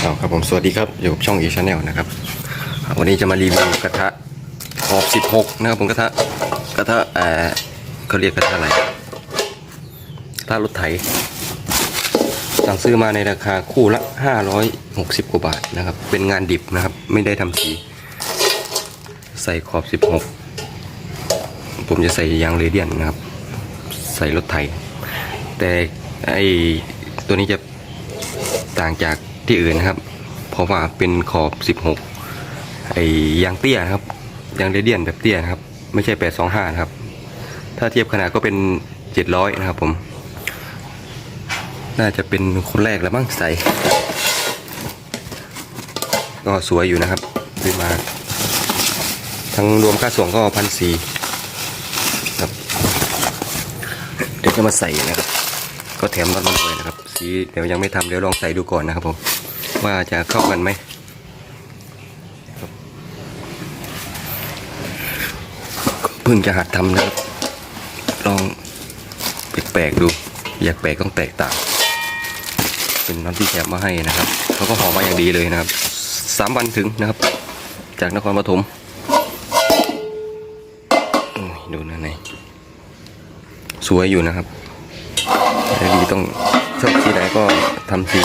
เอาครับผมสวัสดีครับอยู่กับช่องอีชาแนลนะครับวันนี้จะมารีวิวกระทะขอบ 16 นะครับผมกระทะกระทะเอ่อเขาเรียกกระทะอะไรกระทะรถไถสั่งซื้อมาในราคาคู่ละ 560 กว่าบาทนะครับ เป็นงานดิบนะครับ ไม่ได้ทำสี ใส่ขอบ 16 ผมจะใส่ยางเรเดียนนะครับ ใส่รถไถ แต่ไอตัวนี้จะต่างจาก ที่อื่นนะครับ เพราะว่าเป็นขอบ 16 ไอ้ยางเตี้ยนะครับยางเรเดียนแบบเตี้ยนะครับ ไม่ใช่ 825 นะครับ ถ้าเทียบขนาดก็เป็น 700 นะครับผม น่าจะเป็นคนแรกแล้วมั้งใส่ก็สวยอยู่นะครับซื้อมา ทั้งรวมค่าส่งก็พันสี่ครับ เดี๋ยวจะมาใส่นะครับ ก็แถมน็อตมาด้วยนะครับ สีเดี๋ยวยังไม่ทำเดี๋ยวลองใส่ดูก่อนนะครับผม ว่าจะเข้ากันไหมเพิ่งจะหัดทำนะครับ ลองแปลกๆดู อยากแปลกต้องแตกต่าง เป็นน็อตที่แถมมาให้นะครับเขาก็ห่อมาอย่างดีเลยนะครับสามวันถึงนะครับ จากนครปฐมดูนะในสวยอยู่นะครับแต่ดีต้อง ชอบสีไหนก็ทำสี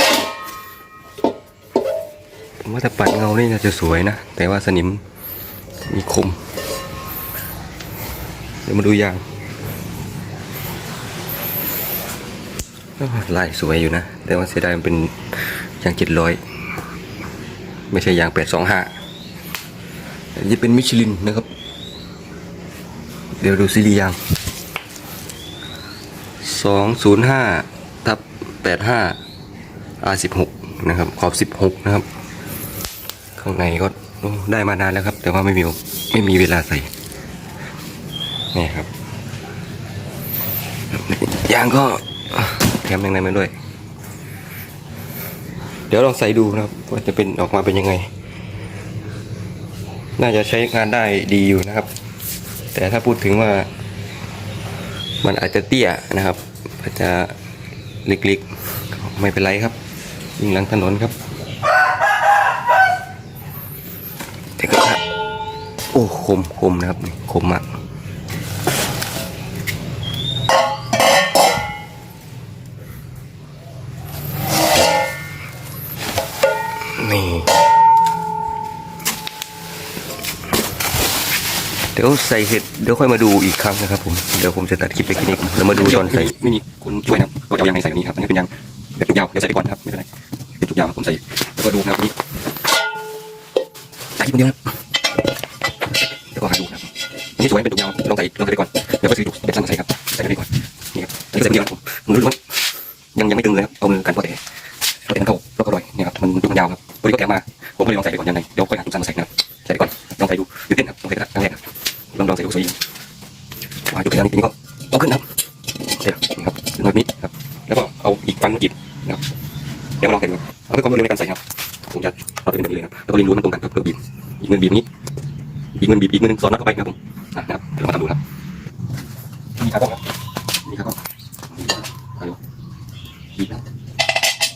ว่าถ้าปัดเงานี่น่าจะสวยนะ แต่ว่าสนิมมีคม เดี๋ยวมาดูยางลายสวยอยู่นะ แต่ว่าเสียดายมันเป็นยางเจ็ดร้อยไม่ใช่ยางแปดสองห้าอันนี้เป็นมิชลินนะครับ เดี๋ยวดูซีรียางสองศูนย์ห้า ทับแปดห้า R สิบหกนะครับ ขอบสิบหกนะครับ ข้างในก็ได้มานานแล้วครับ แต่ว่าไม่มีไม่มีเวลาใส่ นี่ครับ ยางก็แถมแรงในมาด้วย เดี๋ยวลองใส่ดูนะครับ ว่าจะเป็นออกมาเป็นยังไง น่าจะใช้งานได้ดีอยู่นะครับ แต่ถ้าพูดถึงว่ามันอาจจะเตี้ยนะครับอาจจะ เล็กๆ ไม่เป็นไรครับยิงหลังถนนครับ แต่ก็โอ้คมคมนะครับคมมากนี่เดี๋ยวใส่เสร็จเดี๋ยวค่อยมาดูอีกครั้งนะครับผม เดี๋ยวผมจะตัดคลิปไปแค่นี้ก่อนแล้วมาดูตอนใส่ไม่มีคนช่วยนะครับ ก็จะเอายางในใส่แบบนี้ครับอันนี้เป็นยางแบบจุกยาวเดี๋ยวใส่ไปก่อนนะครับไม่เป็นไรเป็นจุกยาวผมใส่แล้วก็ดูนะครับนี่ใส่คนเดียวครับเดี๋ยวก็หาดูนะครับอันนี้สวยเป็นจุกยาวลองใส่ลองใส่ไปก่อนเดี๋ยวก็ซื้อจุกแบบสั้นมาใส่ครับใส่ไปก่อนนี่ครับอันนี้ใส่คนเดียวครับผมมือล้วนยังยังไม่ตึงเลยครับเอามือกันพอแต่พอแต่มันเข้าแล้วก็ลอยเนี่ยครับมันจุกยาวครับตัวนี้ก็แถมมาผมก็เลยลองใส่ไปก่อนยังไง ความรวดเร็วในการใส่ครับผมจะเอาตัวเป็นแบบนี้เลยครับแล้วก็ลิงรู้มันตรงกันครับเพื่อบีบอีกมือบีบนี้ อีกมือบีบอีกมือหนึงสอดน็อตเข้าไปนะครับผมนะครับเดี๋ยวมาทำดูครับนี่ครับผมนี่ครับผมเอาดูบีบนะครับ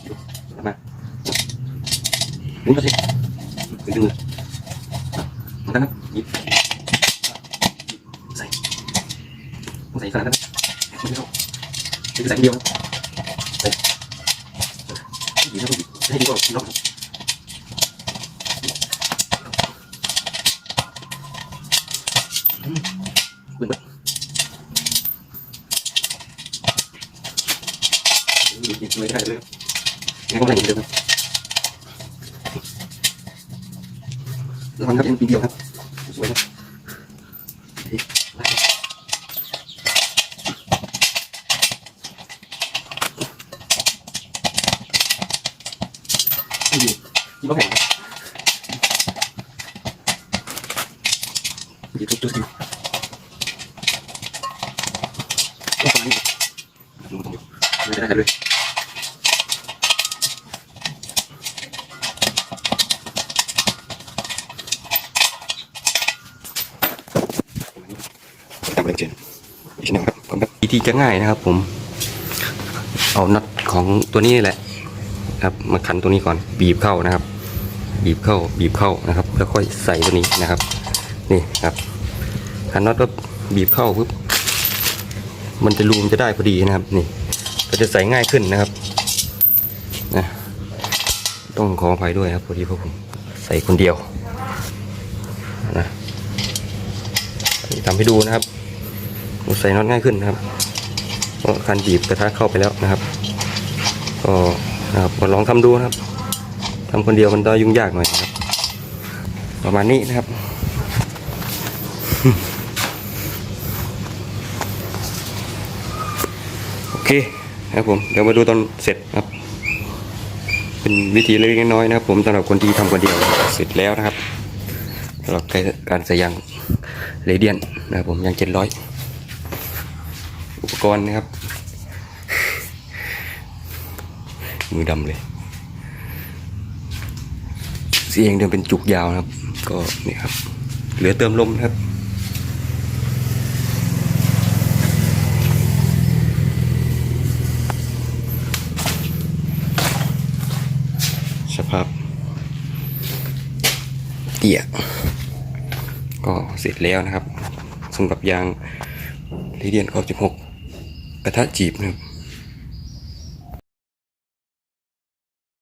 ดูแล้วมาดึงมาสิดึงดึงมือมือนกันครับบีบใส่ต้องใส่ขนาดนั้นไม่เข้าคือใส่คนเดียวนะใส่ ดีให้ดีกว่าล็อกเบิ่งเบิ่งดีเลยได้เลยงั้นก็ได้เหมือนเดิมครับระวังครับเป็นปีเดียวครับสวยครับ ไม่ดีที่เขาแข่งดีทุกตัวสิก็ฟังดูตรงอยู่ไม่ได้เลยทำอะไรเจนอีกนะครับผมครับวิธีจะง่ายนะครับผม เอาน็อตของตัวนี้นี่แหละ ครับ มาขันตัวนี้ก่อนบีบเข้านะครับ บีบเข้าบีบเข้านะครับ แล้วค่อยใส่ตัวนี้นะครับ นี่ครับขันน็อตก็บีบเข้าปุ๊บมันจะรูมนจะได้พอดีนะครับ นี่ ก็จะใส่ง่ายขึ้นนะครับนะต้องขออภัยด้วยครับพอดีพวกผมใส่คนเดียวนะทำให้ดูนะครับใส่น็อตง่ายขึ้นนะครับเพราะการบีบกระทะเข้าไปแล้วนะครับก็ ครับลองทำดูนะครับทำคนเดียวมันก็ยุ่งยากหน่อยครับ ประมาณนี้นะครับโอเคนะครับผมเดี๋ยวมาดูตอนเสร็จครับ เป็นวิธีเล็กน้อยนะครับ ผมสำหรับคนที่ทำคนเดียวเสร็จแล้วนะครับสำหรับการใส่ยางเรเดียนนะครับผมยางเจ็ดร้อยอุปกรณ์นะครับ มือดำเลยเสียงเดิมเป็นจุกยาวนะครับ ก็นี่ครับ เหลือเติมลมนะครับสภาพเตี่ยก็เสร็จแล้วนะครับสำหรับยางเรเดียน96กระทะจีบนะครับ